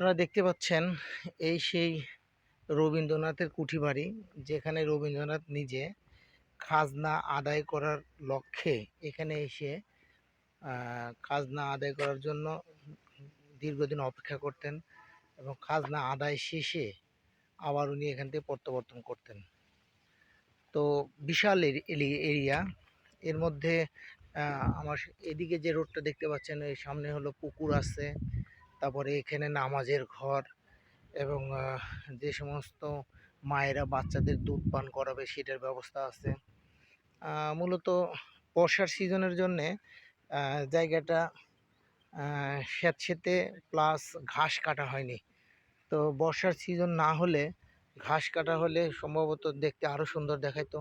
আপনারা দেখতে পাচ্ছেন এই সেই রবীন্দ্রনাথের কুঠি বাড়ি, যেখানে রবীন্দ্রনাথ নিজে খাজনা আদায় করার লক্ষ্যে এখানে এসে খাজনা আদায় করার জন্য দীর্ঘদিন অপেক্ষা করতেন এবং খাজনা আদায় শেষে আবার উনি এখান থেকে প্রত্যাবর্তন করতেন। তো বিশাল এরিয়া। এর মধ্যে আমার এদিকে যে রোডটা দেখতে পাচ্ছেন এই সামনে হলো পুকুর আছে। তারপরে এখানে নামাজের ঘর এবং যে সমস্ত মায়েরা বাচ্চাদের দুধ পান করাবে সেটার ব্যবস্থা আছে। মূলত বর্ষার সিজনের জন্যে জায়গাটা আহ, স্যাঁতসেঁতে প্লাস ঘাস কাটা হয়নি। তো বর্ষার সিজন না হলে ঘাস কাটা হলে সম্ভবত দেখতে আরও সুন্দর দেখাইতো।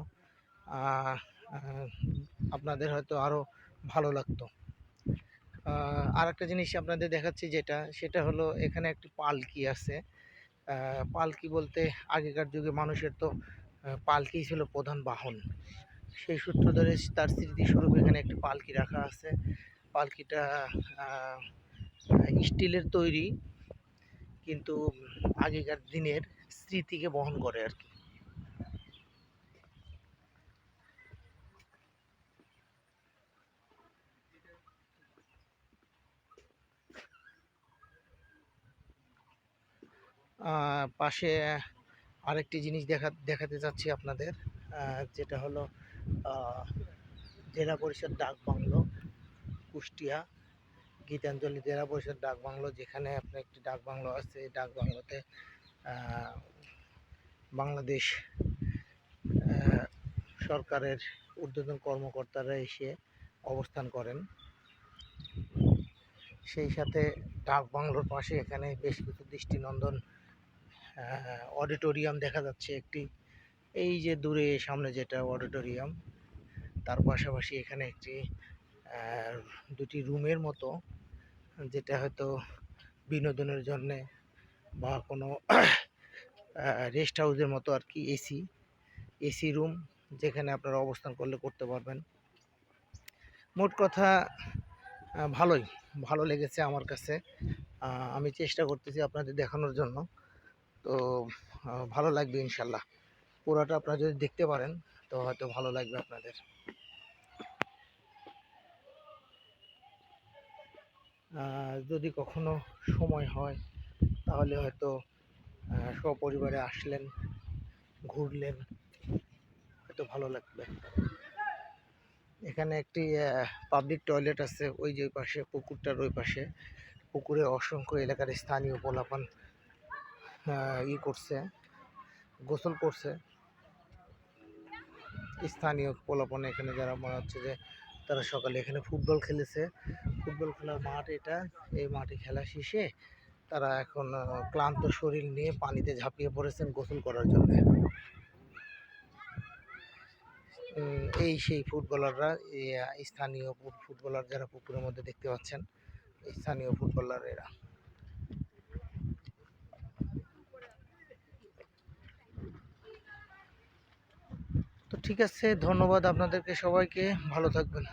আপনাদের হয়তো আরও ভালো লাগতো। আর একটা জিনিস আপনাদের দেখাচ্ছি যেটা, সেটা হলো এখানে একটি পালকি আছে। পালকি বলতে আগেকার যুগে মানুষের তো পালকি ছিল প্রধান বাহন। সেই সূত্র ধরে তার স্মৃতিস্বরূপ এখানে একটি পালকি রাখা আছে। পালকিটা স্টিলের তৈরি, কিন্তু আগেকার দিনের স্মৃতিকে বহন করে আর কি। পাশে আরেকটি জিনিস দেখা, দেখাতে চাচ্ছি আপনাদের যেটা হলো জেলা পরিষদ ডাক বাংলো, কুষ্টিয়া, গীতাঞ্জলি জেলা পরিষদ ডাক বাংলো, যেখানে আপনার একটি ডাক বাংলো আছে, এই ডাক বাংলোতে বাংলাদেশ সরকারের ঊর্ধ্বতন কর্মকর্তারা এসে অবস্থান করেন। সেই সাথে ডাক বাংলোর পাশে এখানে বেশ কিছু দৃষ্টিনন্দন অডিটোরিয়াম দেখা যাচ্ছে একটি। এই যে দূরে সামনে যেটা অডিটোরিয়াম তার পাশাপাশি এখানে একটি দুটি রুমের মতো, যেটা হয়তো বিনোদনের জন্যে বা কোনো রেস্ট হাউসের মতো আর কি এসি এসি রুম যেখানে আপনারা অবস্থান করলে করতে পারবেন। মোট কথা ভালোই, ভালো লেগেছে আমার কাছে। আমি চেষ্টা করতেছি আপনাদের দেখানোর জন্য। তো ভালো লাগবে ইনশাল্লাহ। পুরোটা আপনারা যদি দেখতে পারেন, তো হয়তো ভালো লাগবে আপনাদের। যদি কখনো সময় হয়, তাহলে হয়তো সপরিবারে আসলেন, ঘুরলেন, হয়তো ভালো লাগবে। এখানে একটি পাবলিক টয়লেট আছে, ওই যে পাশে, পুকুরটার ওই পাশে। পুকুরে অসংখ্য এলাকার স্থানীয় পোলাপান ই করছে, গোসল করছে। স্থানীয় পোলাপান এখানে যারা মনে হচ্ছে যে তারা সকালে এখানে ফুটবল খেলেছে। ফুটবল খেলার মাঠ এটা, এই মাঠে খেলা শেষে তারা এখন ক্লান্ত শরীর নিয়ে পানিতে ঝাঁপিয়ে পড়েছেন গোসল করার জন্য। এই সেই ফুটবলাররা স্থানীয় ফুটবলার যারা পুকুরের মধ্যে দেখতে পাচ্ছেন স্থানীয় ফুটবলার এরা ঠিক আছে ধন্যবাদ আপনাদেরকে সবাইকে ভালো থাকবেন।